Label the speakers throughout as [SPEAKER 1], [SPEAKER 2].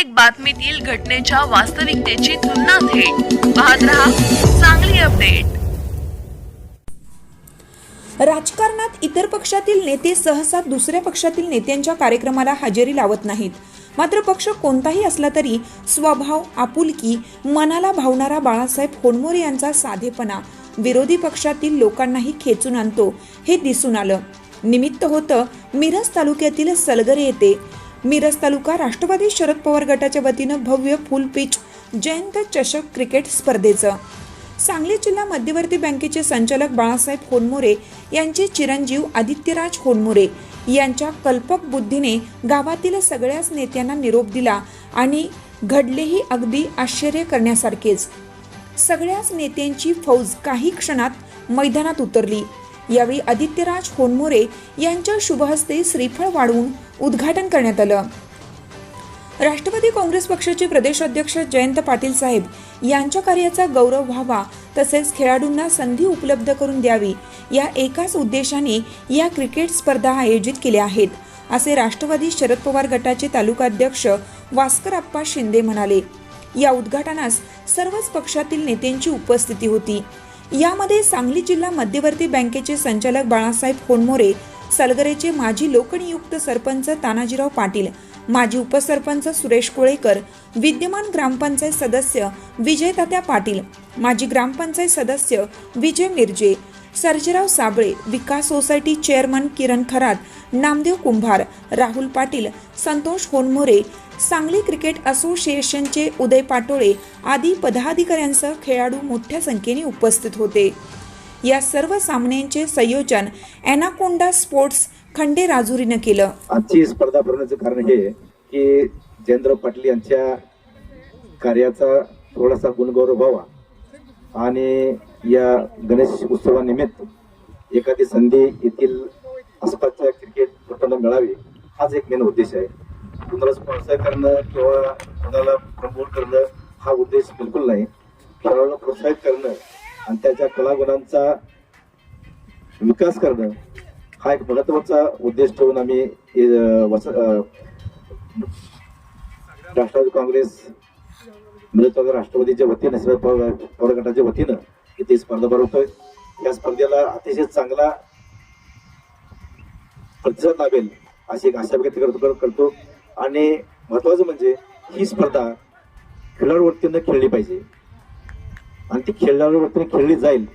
[SPEAKER 1] प्रत्येक बातमीतील घटनेच्या वास्तविकतेची तुलना थेट. पाहत रहा चांगली अपडेट
[SPEAKER 2] राजकारणात इतर पक्षातील नेते सहसा दुसऱ्या पक्षातील नेत्यांच्या कार्यक्रमाला हजेरी लावत नाहीत. मात्र पक्ष कोणताही असला तरी स्वभाव आपुलकी मनाला भावणारा बाळासाहेब होनमोरे यांचा साधेपणा विरोधी पक्षातील लोकांनाही खेचून आणतो हे दिसून आलं. निमित्त होतं मिरज तालुक्यातील सलगरे येथे मिरज तालुका राष्ट्रवादी शरद पवार गटाच्या वतीनं भव्य फुल पिच जयंत चषक क्रिकेट स्पर्धेचं. सांगली जिल्हा मध्यवर्ती बँकेचे संचालक बाळासाहेब होनमोरे यांचे चिरंजीव आदित्यराज होनमोरे यांच्या कल्पक बुद्धीने गावातील सगळ्याच नेत्यांना निरोप दिला आणि घडलेही अगदी आश्चर्य करण्यासारखेच. सगळ्याच नेत्यांची फौज काही क्षणात मैदानात उतरली. यावेळी आदित्यराज होनमोरे यांच्या शुभहस्ते श्रीफळ वाढवून उद्घाटन करण्यात आलं. राष्ट्रवादी काँग्रेस पक्षाचे प्रदेशाध्यक्ष जयंत पाटील साहेब यांच्या कार्याचा गौरव व्हावा तसेच खेळाडूंना संधी उपलब्ध करून द्यावी या एकाच उद्देशाने या क्रिकेट स्पर्धा आयोजित केल्या आहेत असे राष्ट्रवादी शरद पवार गटाचे तालुकाध्यक्ष वास्कर आप्पा शिंदे म्हणाले. या उद्घाटनास सर्वच पक्षातील नेत्यांची उपस्थिती होती. यामध्ये सांगली जिल्हा मध्यवर्ती बँकेचे संचालक बाळासाहेब होनमोरे सलगरेचे माजी लोकनियुक्त सरपंच तानाजीराव पाटील माजी उपसरपंच सुरेश कोळेकर विद्यमान ग्रामपंचायत सदस्य विजय तात्या पाटील माजी ग्रामपंचायत सदस्य Vijay Mirje Sarjerao Sable Vikas society chairman Kiran Kharat Namdev Kumbhar Rahul Patil Santosh Honmore Sangli cricket असोसिएशनचे उदय पाटोळे आदी पदाधिकाऱ्यांसह खेळाडू मोठ्या संख्येने उपस्थित होते. या सर्व सामन्यांचे संयोजन एनाकोंडा स्पोर्ट्स खंडे राजुरीनं केलं.
[SPEAKER 3] आजची स्पर्धा भरवण्याचं कारण हे की जयेंद्र पाटील यांच्या कार्याचा थोडासा गुणगौरव व्हावा आणि या गणेश उत्सवानिमित्त एखादी संधी येथील आसपासच्या क्रिकेट पटून मिळावी हाच एक मेन उद्देश आहे. कुणाला स्पॉन्सर करणं किंवा कुणाला प्रमोट करणं हा उद्देश बिलकुल नाही. खेळाडूला प्रोत्साहित करणं आणि त्याच्या कलागुणांचा विकास करणं हा एक महत्त्वाचा उद्देश ठेवून आम्ही वस राष्ट्रवादी काँग्रेस मिळत राष्ट्रवादीच्या वतीनं शरद पवार गटाच्या वतीनं इथे स्पर्धा भरवतोय. या स्पर्धेला अतिशय चांगला प्रतिसाद लाभेल अशी एक आशा व्यक्त करतो करतो. आणि महत्वाचं म्हणजे ही स्पर्धा खेळाडूवरतीनं खेळली पाहिजे. आणि ती खेळाडूवरतीनं खेळली जाईल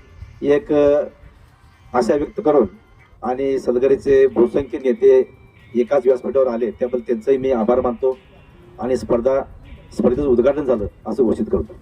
[SPEAKER 3] एक आशा व्यक्त करून आणि सलगरीचे बहुसंख्य नेते एकाच व्यासपीठावर आले त्याबद्दल त्यांचाही मी आभार मानतो. आणि स्पर्धा स्पर्धेचं उद्घाटन झालं असं घोषित करतो.